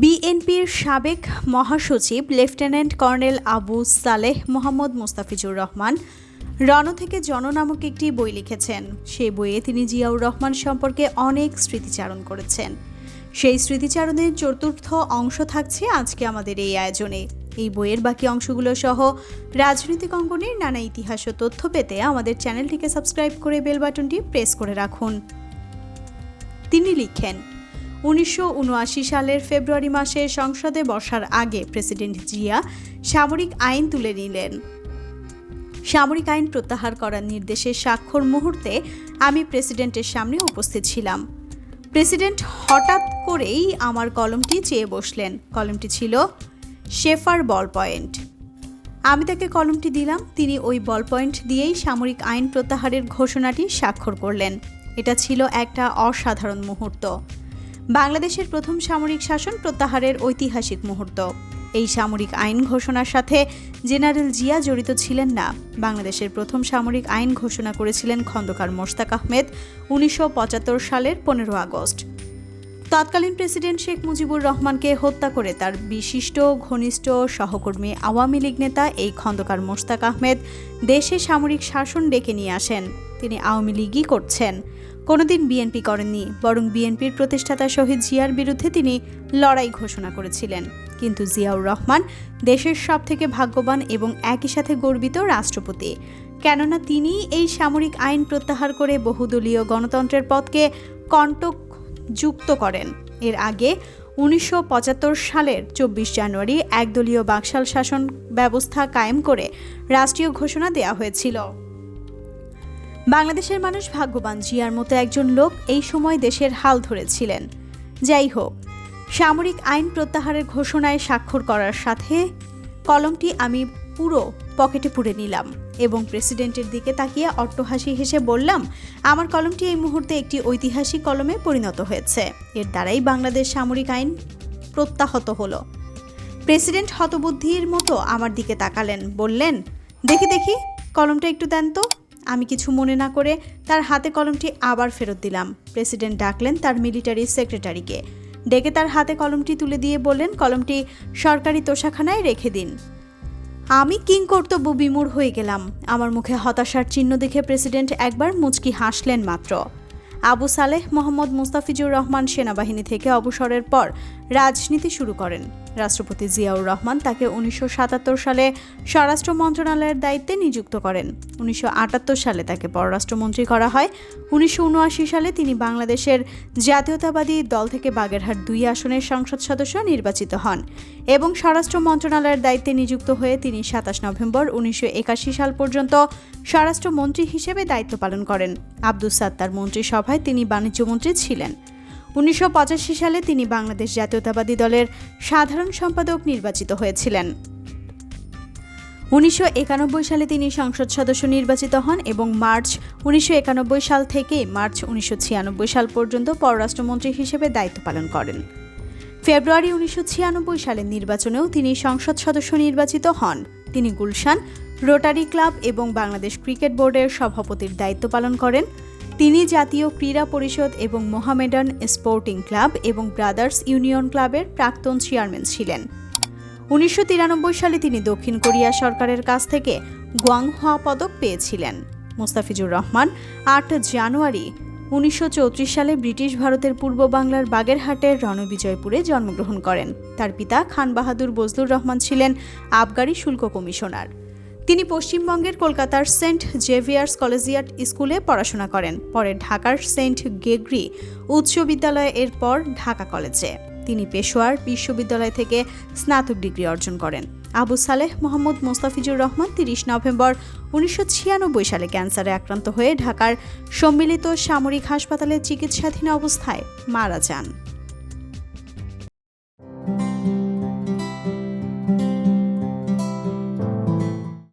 বিএনপির সাবেক মহাসচিব লেফটেন্যান্ট কর্নেল আবু সালেহ মোহাম্মদ মোস্তাফিজুর রহমান রণ থেকে জন নামক একটি বই লিখেছেন। সেই বইয়ে তিনি জিয়াউর রহমান সম্পর্কে অনেক স্মৃতিচারণ করেছেন। সেই স্মৃতিচারণের চতুর্থ অংশ থাকছে আজকে আমাদের এই আয়োজনে। এই বইয়ের বাকি অংশগুলো সহ রাজনৈতিক অঙ্গনের নানা ইতিহাস ও তথ্য পেতে আমাদের চ্যানেলটিকে সাবস্ক্রাইব করে বেল বাটনটি প্রেস করে রাখুন। তিনি লিখেন উনিশশো উনআশি সালের ফেব্রুয়ারি মাসে সংসদে বসার আগে প্রেসিডেন্ট জিয়া সামরিক আইন তুলে নিলেন। সামরিক আইন প্রত্যাহার করার নির্দেশে স্বাক্ষর মুহূর্তে আমি প্রেসিডেন্টের সামনে উপস্থিত ছিলাম। প্রেসিডেন্ট হঠাৎ করেই আমার কলমটি চেয়ে বসলেন। কলমটি ছিল শেফার বল পয়েন্ট। আমি তাকে কলমটি দিলাম। তিনি ওই বল পয়েন্ট দিয়েই সামরিক আইন প্রত্যাহারের ঘোষণাটি স্বাক্ষর করলেন। এটা ছিল একটা অসাধারণ মুহূর্ত। বাংলাদেশের প্রথম সামরিক শাসন প্রত্যাহারের ঐতিহাসিক মুহূর্ত। এই সামরিক আইন ঘোষণার সাথে জেনারেল জিয়া জড়িত ছিলেন না। বাংলাদেশের প্রথম সামরিক আইন ঘোষণা করেছিলেন খন্দকার মোশতাক আহমেদ উনিশশো পঁচাত্তর সালের পনেরো আগস্ট। তৎকালীন প্রেসিডেন্ট শেখ মুজিবুর রহমানকে হত্যা করে তার বিশিষ্ট ঘনিষ্ঠ সহকর্মী আওয়ামী লীগ নেতা এই খন্দকার মোশতাক আহমেদ দেশে সামরিক শাসন ডেকে নিয়ে আসেন। তিনি আওয়ামী লীগই করছেন। কোনোদিন বিএনপি করেননি, বরং বিএনপির প্রতিষ্ঠাতা শহীদ জিয়ার বিরুদ্ধে তিনি লড়াই ঘোষণা করেছিলেন। কিন্তু জিয়াউর রহমান দেশের সব থেকে ভাগ্যবান এবং একই সাথে গর্বিত রাষ্ট্রপতি। কেননা তিনি এই সামরিক আইন প্রত্যাহার করে বহুদলীয় গণতন্ত্রের পথকে কণ্টক যুক্ত করেন। এর আগে উনিশশো পঁচাত্তর সালের চব্বিশ জানুয়ারি একদলীয় বাকশাল শাসন ব্যবস্থা কায়েম করে রাষ্ট্রীয় ঘোষণা দেওয়া হয়েছিল। বাংলাদেশের মানুষ ভাগ্যবান জিয়ার মতো একজন লোক এই সময় দেশের হাল ধরেছিলেন। যাই হোক, সামরিক আইন প্রত্যাহারের ঘোষণায় স্বাক্ষর করার সাথে কলমটি আমি পুরো পকেটে পুরে নিলাম এবং প্রেসিডেন্টের দিকে তাকিয়ে অট্টহাসি হেসে বললাম, আমার কলমটি এই মুহূর্তে একটি ঐতিহাসিক কলমে পরিণত হয়েছে। এর দ্বারাই বাংলাদেশ সামরিক আইন প্রত্যাহত হলো। প্রেসিডেন্ট হতবুদ্ধির মতো আমার দিকে তাকালেন, বললেন, দেখি দেখি, কলমটা একটু দেন তো। আমি কিছু মনে না করে তার হাতে কলমটি আবার ফেরত দিলাম। প্রেসিডেন্ট ডাকলেন তার মিলিটারি সেক্রেটারিকে। ডেকে তার হাতে কলমটি তুলে দিয়ে বললেন, কলমটি সরকারি তোষাখানায় রেখে দিন। আমি কিং কর্তব্য বিমূঢ় হয়ে গেলাম। আমার মুখে হতাশার চিহ্ন দেখে প্রেসিডেন্ট একবার মুচকি হাসলেন মাত্র। আবু সালেহ মোহাম্মদ মুস্তাফিজুর রহমান সেনাবাহিনী থেকে অবসরের পর রাজনীতি শুরু করেন। রাষ্ট্রপতি জিয়াউর রহমান তাকে উনিশশো সাতাত্তর সালে স্বরাষ্ট্র মন্ত্রণালয়ের দায়িত্বে নিযুক্ত করেন। উনিশশো আটাত্তর সালে তাকে পররাষ্ট্রমন্ত্রী করা হয়। উনিশশো উনআশি সালে তিনি বাংলাদেশের জাতীয়তাবাদী দল থেকে বাগেরহাট দুই আসনের সংসদ সদস্য নির্বাচিত হন এবং স্বরাষ্ট্র মন্ত্রণালয়ের দায়িত্বে নিযুক্ত হয়ে তিনি সাতাশ নভেম্বর উনিশশো একাশি সাল পর্যন্ত স্বরাষ্ট্রমন্ত্রী হিসেবে দায়িত্ব পালন করেন। আব্দুস সাত্তার মন্ত্রিসভায় তিনি বাণিজ্যমন্ত্রী ছিলেন। উনিশশো পঁচাশি সালে তিনি বাংলাদেশ জাতীয়তাবাদী দলের সাধারণ সম্পাদক নির্বাচিত হয়েছিলেন। উনিশশো একানব্বই সালে তিনি সংসদ সদস্য নির্বাচিত হন এবং মার্চ উনিশশো একানব্বই সাল থেকে মার্চ উনিশশো ছিয়ানব্বই সাল পর্যন্ত পররাষ্ট্রমন্ত্রী হিসেবে দায়িত্ব পালন করেন। ফেব্রুয়ারি উনিশশো ছিয়ানব্বই সালের নির্বাচনেও তিনি সংসদ সদস্য নির্বাচিত হন। তিনি গুলশান রোটারি ক্লাব এবং বাংলাদেশ ক্রিকেট বোর্ডের সভাপতির দায়িত্ব পালন করেন। তিনি জাতীয় ক্রীড়া পরিষদ এবং মোহামেডান স্পোর্টিং ক্লাব এবং ব্রাদার্স ইউনিয়ন ক্লাবের প্রাক্তন চেয়ারম্যান ছিলেন। উনিশশো তিরানব্বই সালে তিনি দক্ষিণ কোরিয়া সরকারের কাছ থেকে গুয়াংহোয়া পদক পেয়েছিলেন। মোস্তাফিজুর রহমান, আট জানুয়ারি উনিশশো চৌত্রিশ সালে ব্রিটিশ ভারতের পূর্ব বাংলার বাগেরহাটের রণবিজয়পুরে জন্মগ্রহণ করেন। তার পিতা খান বাহাদুর বজলুর রহমান ছিলেন আবগারি শুল্ক কমিশনার। তিনি পশ্চিমবঙ্গের কলকাতার সেন্ট জেভিয়ার্স কলেজিয়াট স্কুলে পড়াশোনা করেন। পরে ঢাকার সেন্ট গেগ্রি উচ্চ বিদ্যালয়ে এরপর ঢাকা কলেজে। তিনি পেশোয়ার বিশ্ববিদ্যালয় থেকে স্নাতক ডিগ্রি অর্জন করেন। আবু সালেহ মোহাম্মদ মোস্তাফিজুর রহমান তিরিশ নভেম্বর উনিশশো ছিয়ানব্বই সালে ক্যান্সারে আক্রান্ত হয়ে ঢাকার সম্মিলিত সামরিক হাসপাতালে চিকিৎসাধীন অবস্থায় মারা যান।